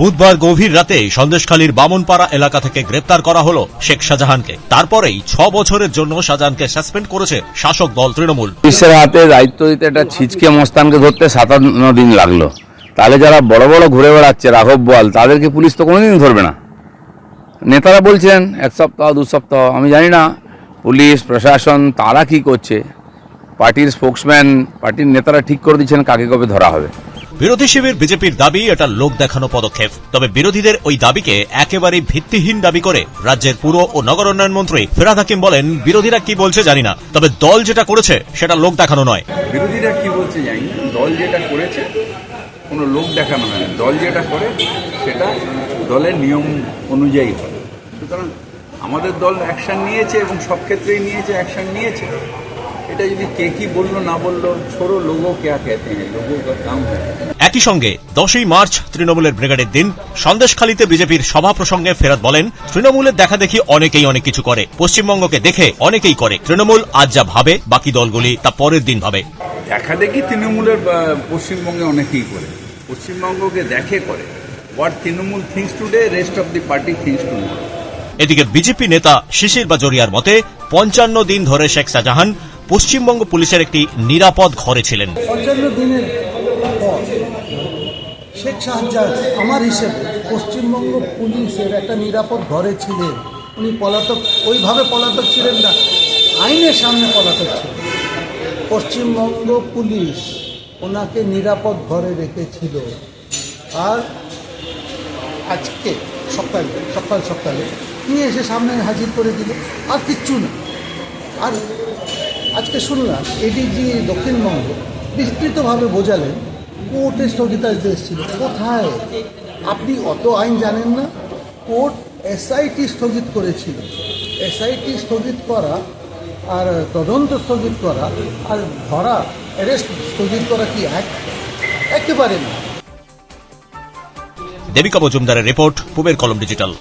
বুধবার গভীর রাতে সন্দেশখালীর বামনপাড়া এলাকা থেকে গ্রেপ্তার করা হলো শেখ শাহজাহানকে। তারপরেই ছ বছরের জন্য শাহজাহানকে সাসপেন্ড করেছে শাসক দল তৃণমূল। পুলিশের হাতে দায়িত্ব দিতে একটা ছিচকে মস্তানকে ধরতে সাতান্ন দিন লাগল। তাহলে যারা বড় বড় ঘুরে বেড়াচ্ছে, রাঘব বল তাদেরকে পুলিশ তো কোনোদিন ধরবে না। নেতারা বলছেন, এক সপ্তাহ, দু সপ্তাহ, আমি জানি না, পুলিশ, প্রশাসন, তারা কি করছে? পার্টির স্পোক্সম্যান, পার্টির নেতারা ঠিক করে দিচ্ছেন, কাকে কবে ধরা হবে? বিরোধী শিবির বিজেপির দাবি, এটা লোক দেখানো পদক্ষেপ। তবে বিরোধীদের ওই দাবিকে একেবারেই ভিত্তিহীন দাবি করে রাজ্যের পুর ও নগর উন্নয়ন মন্ত্রী ফেরাদ হাকিম বলেন, বিরোধীরা কি বলছে জানি না, তবে দল যেটা করেছে, সেটা লোক দেখানো নয়। বিরোধীরা কি বলছে জানি না, দল যেটা করেছে, কোনো লোক দেখানো নয় দল যেটা করে, সেটা দলের নিয়ম অনুযায়ী হয়। সুতরাং আমাদের দল অ্যাকশন নিয়েছে এবং সব ক্ষেত্রেই নিয়েছে অ্যাকশন নিয়েছে। এটা যদি কে কি বলল না বলল ছোড়ো লোগো ক্যা কেতে হ্যাঁ লোগো কা কাম একই সঙ্গে দশই মার্চ তৃণমূলের ব্রিগেডের দিন সন্দেশখালীতে বিজেপির সভা প্রসঙ্গে ফেরত বলেন তৃণমূলের দেখা দেখি অনেকেই অনেক কিছু করে। পশ্চিমবঙ্গকে দেখে অনেকেই করে। তৃণমূল আজ যা ভাবে বাকি দলগুলি তা পরের দিন ভাবে। দেখা দেখি তৃণমূলের পশ্চিমবঙ্গে অনেকেই করে। পশ্চিমবঙ্গকে দেখে করে। What Trinamool things today rest of the party things to এদিকে বিজেপি নেতা শিশির বাজরিয়ার মতে পঞ্চান্ন দিন ধরে শেখ শাহজাহান পশ্চিমবঙ্গ পুলিশের একটি নিরাপদ ঘরে ছিলেন। দিনের শেখ শাহজাহান আমার হিসেবে পশ্চিমবঙ্গ পুলিশের একটা নিরাপদ ঘরে ছিলেন। উনি পলাতক, ওইভাবে পলাতক ছিলেন না, আইনের সামনে পলাতক ছিলেন। পশ্চিমবঙ্গ পুলিশ ওনাকে নিরাপদ ঘরে রেখেছিল। আর আজকে সকালে, সকাল সকালে নিয়ে এসে সামনে হাজির করে দিল। আর কিচ্ছু না। আর আজকে শুনলাম এডিজি দক্ষিণবঙ্গ বিস্তৃতভাবে বোঝালেন কোর্টে স্থগিতাদেশ ছিল কোথায়? আপনি অত আইন জানেন না। কোর্ট এসআইটি স্থগিত করেছিল। এসআইটি স্থগিত করা আর তদন্ত স্থগিত করা আর ধরা অ্যারেস্ট স্থগিত করা কি এক? একেবারে না। দেবিকা মজুমদারের রিপোর্ট, পুবের কলম ডিজিটাল।